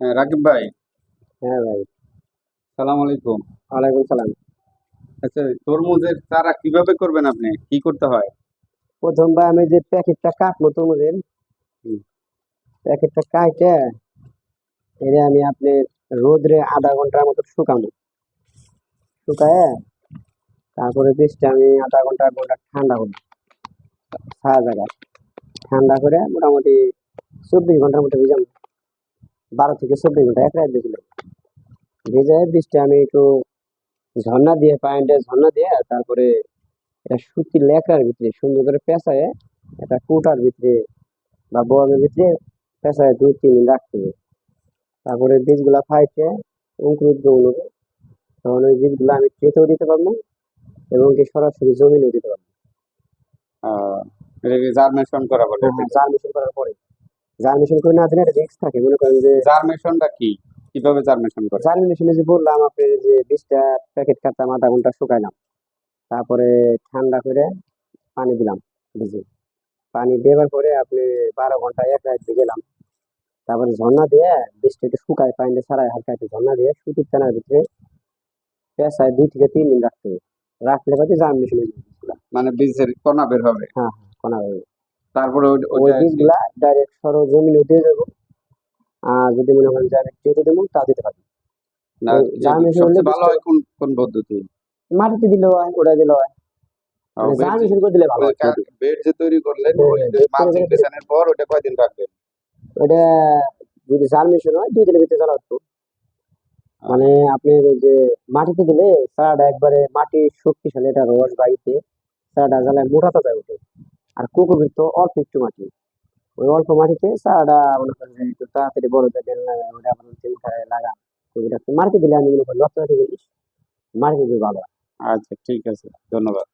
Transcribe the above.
হ্যাঁ রাকিব ভাই। হ্যাঁ ভাই। সালাম আলাইকুম। ওয়ালাইকুম সালাম। আচ্ছা তরমুজের চারা কীভাবে করবেন আপনি? কি করতে হয়? প্রথমবার আমি যে প্যাকেটটা কাটবো তরমুজের। প্যাকেটটা কাটে এটা আমি আপনি রোদ্রে আধা ঘণ্টার মতো শুকাবো। শুকায় তারপরে বীজটা আমি আধা ঘণ্টা ঘণ্টা ঠান্ডা করব। ছায়া জায়গায়। ঠান্ডা করে মোটামুটি চব্বিশ ঘণ্টার মতো ভিজাবো। বারো থেকে চব্বিশ ঘণ্টা এক রাত ভিজলো ভেজে বীজটা আমি একটু ঝর্ণা দিয়ে পায়েন্টে ঝর্ণা দিয়ে তারপরে এটা সুতির লেখার ভিতরে সুন্দর করে পেঁচায় একটা কুটার ভিতরে বা বয়ামের ভিতরে পেঁচায় দুই তিন দিন রাখতে হবে। তারপরে বীজগুলা ফাইটে অঙ্কুরিত হবে তখন ওই বীজগুলো আমি খেতেও দিতে পারব এবং কি সরাসরি জমিনেও দিতে পারব। আহ, জার্মেশন করা বলে জার্মিশন করার পরে। জার্মিশন করে না দিলে একটা রিস্ক থাকে মনে করেন যে জার্মেশনটা কি? কীভাবে জার্মেশন করে? জার্মিনেশনে যে বললাম আপনি যে বীজটা প্যাকেট কাটতাম আধা ঘণ্টা শুকাইলাম তারপরে ঠান্ডা করে পানি দিলাম ভিজে পানি দেওয়ার পরে আপনি বারো ঘণ্টা এক রাত গেলাম। তারপরে ঝর্ণা দিয়ে বীজটা একটু শুকায় পানিটা ছাড়াই হালকা একটু ঝর্ণা দিয়ে সুতির টানার ভিতরে পেঁচায় দুই থেকে তিন দিন রাখতে হবে। রাখলে বাদে জার্মিনেশন মানে বীজের কণা বের হবে। হ্যাঁ হ্যাঁ কোনা হয়ে যাবে। তারপরে ওই- ওই বীজগুলা ডাইরেক্ট সরো জমিনে দিয়ে যাব। আর যদি মনে করেন যে কেটে দেবো তা দিতে সবচেয়ে ভালো হয় কোন কোন পদ্ধতি? মাটিতে দিলেও হয় ওটা দিলেও হয়। মানে দিলে ভালো হয়। বেড যে তৈরি করলেন হ্যাঁ, পর ওটা কয়দিন রাখবেন? ওটা যদি হয় দুই দিনের ভিতরে চালা হতো। মানে আপনি যে মাটিতে দিলে চারাটা একবারে মাটি শক্তিশালী এটা রস বাড়িতে চারাটা জ্বালায় মোটা তাজা ওঠে। আর কুকুর তো অল্প একটু মাটি। ওই অল্প মাটিতে চারাটা মনে করেন যে একটু তাড়াতাড়ি বড় লাগা ওটা আপনার তিন মার্কে দিলে আমি মনে করি লস্ট জিনিস মাটিতে দিলে ভালো আচ্ছা ঠিক আছে। ধন্যবাদ।